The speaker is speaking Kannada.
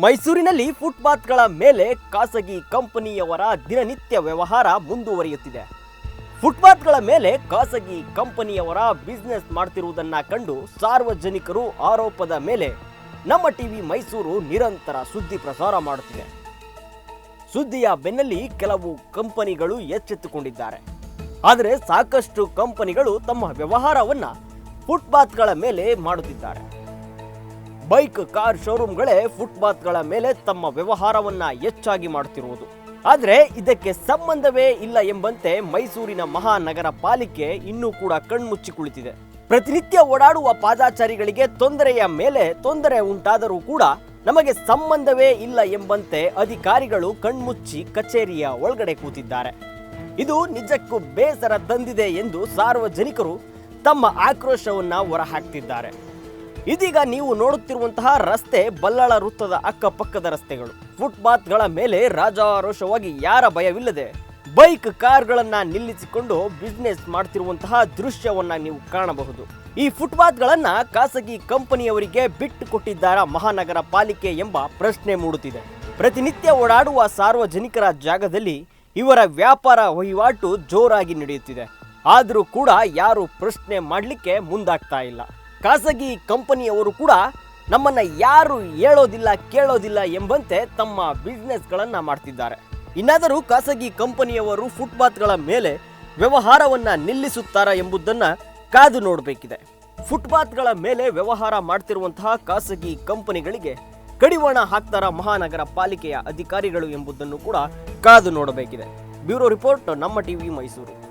ಮೈಸೂರಿನಲ್ಲಿ ಫುಟ್ಪಾತ್ಗಳ ಮೇಲೆ ಖಾಸಗಿ ಕಂಪನಿಯವರ ದಿನನಿತ್ಯ ವ್ಯವಹಾರ ಮುಂದುವರಿಯುತ್ತಿದೆ. ಫುಟ್ಪಾತ್ಗಳ ಮೇಲೆ ಖಾಸಗಿ ಕಂಪನಿಯವರ ಬಿಸ್ನೆಸ್ ಮಾಡ್ತಿರುವುದನ್ನ ಕಂಡು ಸಾರ್ವಜನಿಕರು ಆರೋಪದ ಮೇಲೆ ನಮ್ಮ ಟಿವಿ ಮೈಸೂರು ನಿರಂತರ ಸುದ್ದಿ ಪ್ರಸಾರ ಮಾಡುತ್ತಿದೆ. ಸುದ್ದಿಯ ಬೆನ್ನಲ್ಲಿ ಕೆಲವು ಕಂಪನಿಗಳು ಎಚ್ಚೆತ್ತುಕೊಂಡಿದ್ದಾರೆ. ಆದರೆ ಸಾಕಷ್ಟು ಕಂಪನಿಗಳು ತಮ್ಮ ವ್ಯವಹಾರವನ್ನ ಫುಟ್ಪಾತ್ಗಳ ಮೇಲೆ ಮಾಡುತ್ತಿದ್ದಾರೆ. ಬೈಕ್, ಕಾರ್, ಶೋರೂಮ್ಗಳೇ ಫುಟ್ಪಾತ್ಗಳ ಮೇಲೆ ತಮ್ಮ ವ್ಯವಹಾರವನ್ನ ಹೆಚ್ಚಾಗಿ ಮಾಡುತ್ತಿರುವುದು. ಆದರೆ ಇದಕ್ಕೆ ಸಂಬಂಧವೇ ಇಲ್ಲ ಎಂಬಂತೆ ಮೈಸೂರಿನ ಮಹಾನಗರ ಪಾಲಿಕೆ ಇನ್ನೂ ಕೂಡ ಕಣ್ಮುಚ್ಚಿ ಕುಳಿತಿದೆ. ಪ್ರತಿನಿತ್ಯ ಓಡಾಡುವ ಪಾದಾಚಾರಿಗಳಿಗೆ ತೊಂದರೆಯ ಮೇಲೆ ತೊಂದರೆ ಉಂಟಾದರೂ ಕೂಡ ನಮಗೆ ಸಂಬಂಧವೇ ಇಲ್ಲ ಎಂಬಂತೆ ಅಧಿಕಾರಿಗಳು ಕಣ್ಮುಚ್ಚಿ ಕಚೇರಿಯ ಒಳಗಡೆ ಕೂತಿದ್ದಾರೆ. ಇದು ನಿಜಕ್ಕೂ ಬೇಸರ ತಂದಿದೆ ಎಂದು ಸಾರ್ವಜನಿಕರು ತಮ್ಮ ಆಕ್ರೋಶವನ್ನು ಹೊರಹಾಕ್ತಿದ್ದಾರೆ. ಇದೀಗ ನೀವು ನೋಡುತ್ತಿರುವಂತಹ ರಸ್ತೆ ಬಲ್ಲಾಳ ವೃತ್ತದ ಅಕ್ಕಪಕ್ಕದ ರಸ್ತೆಗಳು. ಫುಟ್ಪಾತ್ಗಳ ಮೇಲೆ ರಾಜಾರೋಷವಾಗಿ ಯಾರ ಭಯವಿಲ್ಲದೆ ಬೈಕ್ ಕಾರ್ಗಳನ್ನು ನಿಲ್ಲಿಸಿಕೊಂಡು ಬಿಸ್ನೆಸ್ ಮಾಡ್ತಿರುವಂತಹ ದೃಶ್ಯವನ್ನ ನೀವು ಕಾಣಬಹುದು. ಈ ಫುಟ್ಪಾತ್ಗಳನ್ನು ಖಾಸಗಿ ಕಂಪನಿಯವರಿಗೆ ಬಿಟ್ಟು ಕೊಟ್ಟಿದ್ದಾರ ಮಹಾನಗರ ಪಾಲಿಕೆ ಎಂಬ ಪ್ರಶ್ನೆ ಮೂಡುತ್ತಿದೆ. ಪ್ರತಿನಿತ್ಯ ಓಡಾಡುವ ಸಾರ್ವಜನಿಕರ ಜಾಗದಲ್ಲಿ ಇವರ ವ್ಯಾಪಾರ ವಹಿವಾಟು ಜೋರಾಗಿ ನಡೆಯುತ್ತಿದೆ. ಆದರೂ ಕೂಡ ಯಾರು ಪ್ರಶ್ನೆ ಮಾಡಲಿಕ್ಕೆ ಮುಂದಾಗ್ತಾ ಇಲ್ಲ. ಖಾಸಗಿ ಕಂಪನಿಯವರು ಕೂಡ ನಮ್ಮನ್ನು ಯಾರು ಹೇಳೋದಿಲ್ಲ, ಕೇಳೋದಿಲ್ಲ ಎಂಬಂತೆ ತಮ್ಮ ಬಿಸ್ನೆಸ್ಗಳನ್ನು ಮಾಡ್ತಿದ್ದಾರೆ. ಇನ್ನಾದರೂ ಖಾಸಗಿ ಕಂಪನಿಯವರು ಫುಟ್ಪಾತ್ಗಳ ಮೇಲೆ ವ್ಯವಹಾರವನ್ನು ನಿಲ್ಲಿಸುತ್ತಾರಾ ಎಂಬುದನ್ನು ಕಾದು ನೋಡಬೇಕಿದೆ. ಫುಟ್ಪಾತ್ಗಳ ಮೇಲೆ ವ್ಯವಹಾರ ಮಾಡ್ತಿರುವಂತಹ ಖಾಸಗಿ ಕಂಪನಿಗಳಿಗೆ ಕಡಿವಾಣ ಹಾಕ್ತಾರ ಮಹಾನಗರ ಪಾಲಿಕೆಯ ಅಧಿಕಾರಿಗಳು ಎಂಬುದನ್ನು ಕೂಡ ಕಾದು ನೋಡಬೇಕಿದೆ. ಬ್ಯೂರೋ ರಿಪೋರ್ಟ್, ನಮ್ಮ ಟಿವಿ ಮೈಸೂರು.